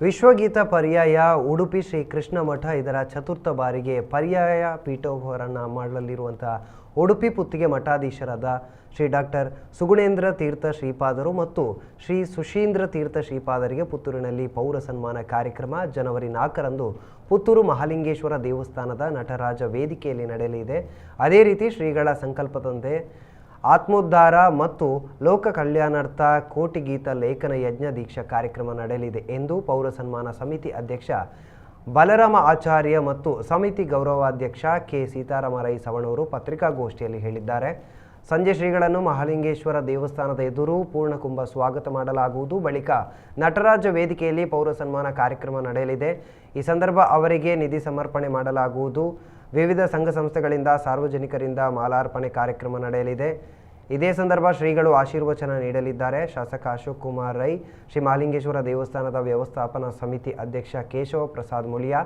ವಿಶ್ವಗೀತ ಪರ್ಯಾಯ, ಉಡುಪಿ ಶ್ರೀ ಕೃಷ್ಣ ಮಠ ಇದರ ಚತುರ್ಥ ಬಾರಿಗೆ ಪರ್ಯಾಯ ಪೀಠೋಪಕರಣ ಮಾಡಲಿರುವಂತಹ ಉಡುಪಿ ಪುತ್ತಿಗೆ ಮಠಾಧೀಶರಾದ ಶ್ರೀ ಡಾಕ್ಟರ್ ಸುಗುಣೇಂದ್ರ ತೀರ್ಥ ಶ್ರೀಪಾದರು ಮತ್ತು ಶ್ರೀ ಸುಶೀಂದ್ರ ತೀರ್ಥ ಶ್ರೀಪಾದರಿಗೆ ಪುತ್ತೂರಿನಲ್ಲಿ ಪೌರ ಸನ್ಮಾನ ಕಾರ್ಯಕ್ರಮ ಜನವರಿ ನಾಲ್ಕರಂದು ಪುತ್ತೂರು ಮಹಾಲಿಂಗೇಶ್ವರ ದೇವಸ್ಥಾನದ ನಟರಾಜ ವೇದಿಕೆಯಲ್ಲಿ ನಡೆಯಲಿದೆ. ಅದೇ ರೀತಿ ಶ್ರೀಗಳ ಸಂಕಲ್ಪದಂತೆ ಆತ್ಮೋದ್ಧಾರ ಮತ್ತು ಲೋಕ ಕಲ್ಯಾಣಾರ್ಥ ಕೋಟಿ ಗೀತ ಲೇಖನ ಯಜ್ಞ ದೀಕ್ಷಾ ಕಾರ್ಯಕ್ರಮ ನಡೆಯಲಿದೆ ಎಂದು ಪೌರ ಸನ್ಮಾನ ಸಮಿತಿ ಅಧ್ಯಕ್ಷ ಬಲರಾಮ ಆಚಾರ್ಯ ಮತ್ತು ಸಮಿತಿ ಗೌರವಾಧ್ಯಕ್ಷ ಕೆ ಸೀತಾರಾಮ ರೈ ಸವಣೂರು ಪತ್ರಿಕಾಗೋಷ್ಠಿಯಲ್ಲಿ ಹೇಳಿದ್ದಾರೆ. ಸಂಜೆ ಶ್ರೀಗಳನ್ನು ಮಹಾಲಿಂಗೇಶ್ವರ ದೇವಸ್ಥಾನದ ಎದುರು ಪೂರ್ಣಕುಂಭ ಸ್ವಾಗತ ಮಾಡಲಾಗುವುದು. ಬಳಿಕ ನಟರಾಜ ವೇದಿಕೆಯಲ್ಲಿ ಪೌರ ಸನ್ಮಾನ ಕಾರ್ಯಕ್ರಮ ನಡೆಯಲಿದೆ. ಈ ಸಂದರ್ಭ ಅವರಿಗೆ ನಿಧಿ ಸಮರ್ಪಣೆ ಮಾಡಲಾಗುವುದು. ವಿವಿಧ ಸಂಘ ಸಂಸ್ಥೆಗಳಿಂದ, ಸಾರ್ವಜನಿಕರಿಂದ ಮಾಲಾರ್ಪಣೆ ಕಾರ್ಯಕ್ರಮ ನಡೆಯಲಿದೆ. ಇದೇ ಸಂದರ್ಭ ಶ್ರೀಗಳು ಆಶೀರ್ವಚನ ನೀಡಲಿದ್ದಾರೆ. ಶಾಸಕ ಅಶೋಕ್ ಕುಮಾರ್ ರೈ, ಶ್ರೀ ಮಾಲಿಂಗೇಶ್ವರ ದೇವಸ್ಥಾನದ ವ್ಯವಸ್ಥಾಪನಾ ಸಮಿತಿ ಅಧ್ಯಕ್ಷ ಕೇಶವ ಪ್ರಸಾದ್ ಮುಳಿಯಾ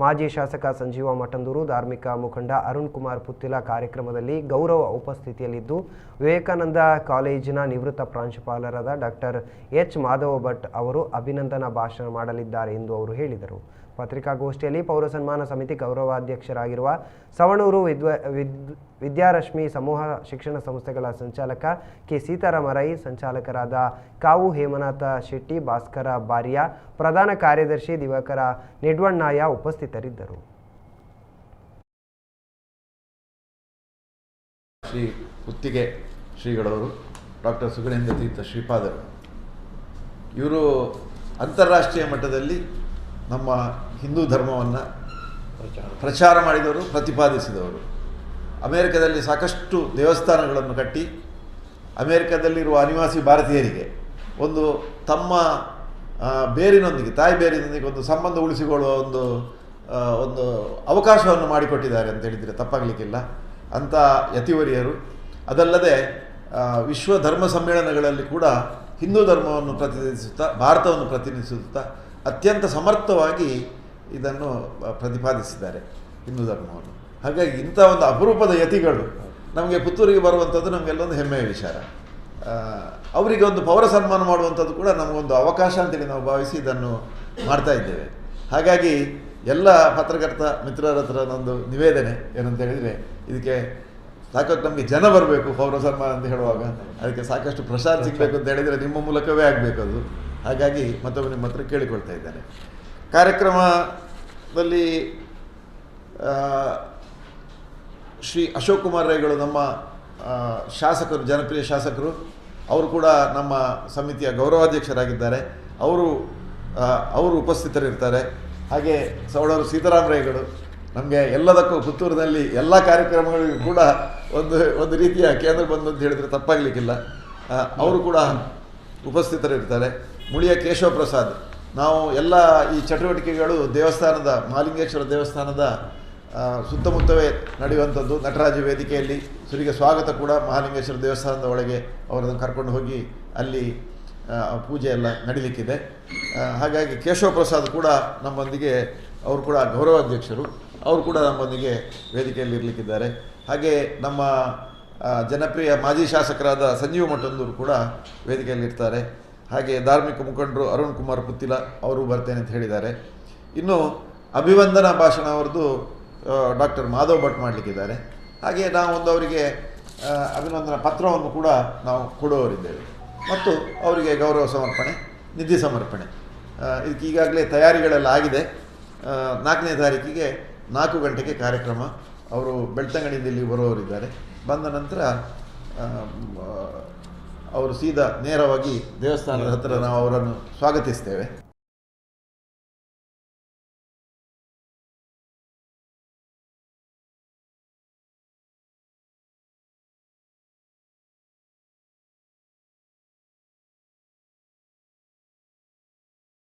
ಮಾಜಿ ಶಾಸಕ ಸಂಜೀವ ಮಠಂದೂರು, ಧಾರ್ಮಿಕ ಮುಖಂಡ ಅರುಣ್ ಕುಮಾರ್ ಪುತ್ತಿಲ ಕಾರ್ಯಕ್ರಮದಲ್ಲಿ ಗೌರವ ಉಪಸ್ಥಿತಿಯಲ್ಲಿದ್ದು, ವಿವೇಕಾನಂದ ಕಾಲೇಜಿನ ನಿವೃತ್ತ ಪ್ರಾಂಶುಪಾಲರಾದ ಡಾಕ್ಟರ್ ಎಚ್ ಮಾಧವ ಭಟ್ ಅವರು ಅಭಿನಂದನಾ ಭಾಷಣ ಮಾಡಲಿದ್ದಾರೆ ಎಂದು ಅವರು ಹೇಳಿದರು. ಪತ್ರಿಕಾಗೋಷ್ಠಿಯಲ್ಲಿ ಪೌರ ಸನ್ಮಾನ ಸಮಿತಿ ಗೌರವಾಧ್ಯಕ್ಷರಾಗಿರುವ ಸವಣೂರು ವಿದ್ವ, ವಿದ್, ವಿದ್ಯಾರಶ್ಮಿ ಸಮೂಹ ಶಿಕ್ಷಣ ಸಂಸ್ಥೆಗಳ ಸಂಚಾಲಕ ಕೆ ಸೀತಾರಾಮ ಸಂಚಾಲಕರಾದ ಕಾವು ಹೇಮನಾಥ ಶೆಟ್ಟಿ, ಭಾಸ್ಕರ ಬಾರಿಯಾ ಪ್ರಧಾನ ಕಾರ್ಯದರ್ಶಿ ದಿವಾಕರ ನಿಡ್ವಣ್ಣಾಯ ಉಪಸ್ಥಿತರಿದ್ದರು. ಶ್ರೀ ಕುತ್ತಿಗೆ ಶ್ರೀಗಳವರು, ಡಾಕ್ಟರ್ ಸುಗಣೇಂದ್ರ ತೀರ್ಥ ಶ್ರೀಪಾದರು. ಇವರು ಅಂತಾರಾಷ್ಟ್ರೀಯ ಮಟ್ಟದಲ್ಲಿ ನಮ್ಮ ಹಿಂದೂ ಧರ್ಮವನ್ನು ಪ್ರಚಾರ ಮಾಡಿದವರು, ಪ್ರತಿಪಾದಿಸಿದವರು. ಅಮೇರಿಕದಲ್ಲಿ ಸಾಕಷ್ಟು ದೇವಸ್ಥಾನಗಳನ್ನು ಕಟ್ಟಿ, ಅಮೇರಿಕದಲ್ಲಿರುವ ಅನಿವಾಸಿ ಭಾರತೀಯರಿಗೆ ಒಂದು ತಮ್ಮ ಬೇರಿನೊಂದಿಗೆ, ತಾಯಿ ಬೇರಿನೊಂದಿಗೆ ಒಂದು ಸಂಬಂಧ ಉಳಿಸಿಕೊಳ್ಳುವ ಒಂದು ಒಂದು ಅವಕಾಶವನ್ನು ಮಾಡಿಕೊಟ್ಟಿದ್ದಾರೆ ಅಂತ ಹೇಳಿದರೆ ತಪ್ಪಾಗಲಿಕ್ಕಿಲ್ಲ. ಅಂಥ ಯತಿವರಿಯರು, ಅದಲ್ಲದೆ ವಿಶ್ವ ಧರ್ಮ ಸಮ್ಮೇಳನಗಳಲ್ಲಿ ಕೂಡ ಹಿಂದೂ ಧರ್ಮವನ್ನು ಪ್ರತಿನಿಧಿಸುತ್ತಾ, ಭಾರತವನ್ನು ಪ್ರತಿನಿಧಿಸುತ್ತಾ ಅತ್ಯಂತ ಸಮರ್ಥವಾಗಿ ಇದನ್ನು ಪ್ರತಿಪಾದಿಸಿದ್ದಾರೆ ಹಿಂದೂ ಧರ್ಮವನ್ನು. ಹಾಗಾಗಿ ಇಂಥ ಒಂದು ಅಪರೂಪದ ಯತಿಗಳು ನಮಗೆ ಪುತ್ತೂರಿಗೆ ಬರುವಂಥದ್ದು ನಮಗೆಲ್ಲೊಂದು ಹೆಮ್ಮೆಯ ವಿಚಾರ. ಅವರಿಗೆ ಒಂದು ಪೌರ ಸನ್ಮಾನ ಮಾಡುವಂಥದ್ದು ಕೂಡ ನಮಗೊಂದು ಅವಕಾಶ ಅಂತೇಳಿ ನಾವು ಭಾವಿಸಿ ಇದನ್ನು ಮಾಡ್ತಾ ಇದ್ದೇವೆ. ಹಾಗಾಗಿ ಎಲ್ಲ ಪತ್ರಕರ್ತ ಮಿತ್ರರ ಹತ್ರ ನಂದು ನಿವೇದನೆ ಏನಂತ ಹೇಳಿದರೆ ಇದಕ್ಕೆ ಸಾಕಷ್ಟು ನಮಗೆ ಜನ ಬರಬೇಕು ಪೌರ ಸನ್ಮಾನ ಅಂತ ಹೇಳುವಾಗ. ಅದಕ್ಕೆ ಸಾಕಷ್ಟು ಪ್ರಸಾದ ಸಿಗಬೇಕು ಅಂತ ಹೇಳಿದರೆ ನಿಮ್ಮ ಮೂಲಕವೇ ಆಗಬೇಕು ಅದು. ಹಾಗಾಗಿ ಮತ್ತೊಮ್ಮೆ ನಿಮ್ಮ ಹತ್ರ ಕೇಳಿಕೊಳ್ತಾ ಇದ್ದಾರೆ ಕಾರ್ಯಕ್ರಮದಲ್ಲಿ ಶ್ರೀ ಅಶೋಕ್ ಕುಮಾರ್ ರೈಗಳು ನಮ್ಮ ಶಾಸಕರು ಜನಪ್ರಿಯ ಶಾಸಕರು ಅವರು ಕೂಡ ನಮ್ಮ ಸಮಿತಿಯ ಗೌರವಾಧ್ಯಕ್ಷರಾಗಿದ್ದಾರೆ. ಅವರು ಅವರು ಉಪಸ್ಥಿತರಿರ್ತಾರೆ. ಹಾಗೆ ಸೌಡರು ಸೀತಾರಾಮ ರೈಗಳು, ನಮಗೆ ಎಲ್ಲದಕ್ಕೂ ಪುತ್ತೂರಿನಲ್ಲಿ ಎಲ್ಲ ಕಾರ್ಯಕ್ರಮಗಳಿಗೂ ಕೂಡ ಒಂದು ಒಂದು ರೀತಿಯ ಕೇಂದ್ರ ಬಂದು ಅಂತ ಹೇಳಿದರೆ ತಪ್ಪಾಗಲಿಕ್ಕಿಲ್ಲ. ಅವರು ಕೂಡ ಉಪಸ್ಥಿತರಿರ್ತಾರೆ. ಮುಳಿಯ ಕೇಶವ ಪ್ರಸಾದ್ ನಾವು ಎಲ್ಲ ಈ ಚಟುವಟಿಕೆಗಳು ದೇವಸ್ಥಾನದ, ಮಾಲಿಂಗೇಶ್ವರ ದೇವಸ್ಥಾನದ ಸುತ್ತಮುತ್ತವೇ ನಡೆಯುವಂಥದ್ದು ನಟರಾಜ ವೇದಿಕೆಯಲ್ಲಿ. ಸುರಿಗೆ ಸ್ವಾಗತ ಕೂಡ ಮಹಾಲಿಂಗೇಶ್ವರ ದೇವಸ್ಥಾನದ ಒಳಗೆ ಅವರನ್ನು ಕರ್ಕೊಂಡು ಹೋಗಿ ಅಲ್ಲಿ ಪೂಜೆ ಎಲ್ಲ ನಡೀಲಿಕ್ಕಿದೆ. ಹಾಗಾಗಿ ಕೇಶವ ಪ್ರಸಾದ್ ಕೂಡ ನಮ್ಮೊಂದಿಗೆ, ಅವರು ಕೂಡ ಗೌರವಾಧ್ಯಕ್ಷರು. ಅವರು ಕೂಡ ನಮ್ಮೊಂದಿಗೆ ವೇದಿಕೆಯಲ್ಲಿ ಇರಲಿಕ್ಕಿದ್ದಾರೆ. ಹಾಗೆ ನಮ್ಮ ಜನಪ್ರಿಯ ಮಾಜಿ ಶಾಸಕರಾದ ಸಂಜೀವ ಮಠಂದೂರು ಕೂಡ ವೇದಿಕೆಯಲ್ಲಿ ಇರ್ತಾರೆ. ಹಾಗೆ ಧಾರ್ಮಿಕ ಮುಖಂಡರು ಅರುಣ್ ಕುಮಾರ್ ಪುತ್ತಿಲ ಅವರು ಬರ್ತೇನೆ ಅಂತ ಹೇಳಿದ್ದಾರೆ. ಇನ್ನು ಅಭಿವಂದನಾ ಭಾಷಣ ಅವರದ್ದು ಡಾಕ್ಟರ್ ಮಾಧವ್ ಭಟ್ ಮಾಡಲಿಕ್ಕಿದ್ದಾರೆ. ಹಾಗೆ ನಾವೊಂದು ಅವರಿಗೆ ಅಭಿನಂದನಾ ಪತ್ರವನ್ನು ಕೂಡ ನಾವು ಕೊಡುವವರಿದ್ದೇವೆ. ಮತ್ತು ಅವರಿಗೆ ಗೌರವ ಸಮರ್ಪಣೆ, ನಿಧಿ ಸಮರ್ಪಣೆ. ಇದಕ್ಕೆ ಈಗಾಗಲೇ ತಯಾರಿಗಳೆಲ್ಲ ಆಗಿದೆ. ನಾಲ್ಕನೇ ತಾರೀಕಿಗೆ ನಾಲ್ಕು ಗಂಟೆಗೆ ಕಾರ್ಯಕ್ರಮ. ಅವರು ಬೆಳ್ತಂಗಡಿಯಲ್ಲಿ ಬರುವವರಿದ್ದಾರೆ. ಬಂದ ನಂತರ ಅವರು ಸೀದಾ ನೇರವಾಗಿ ದೇವಸ್ಥಾನದ ಹತ್ತಿರ ನಾವು ಅವರನ್ನು ಸ್ವಾಗತಿಸ್ತೇವೆ.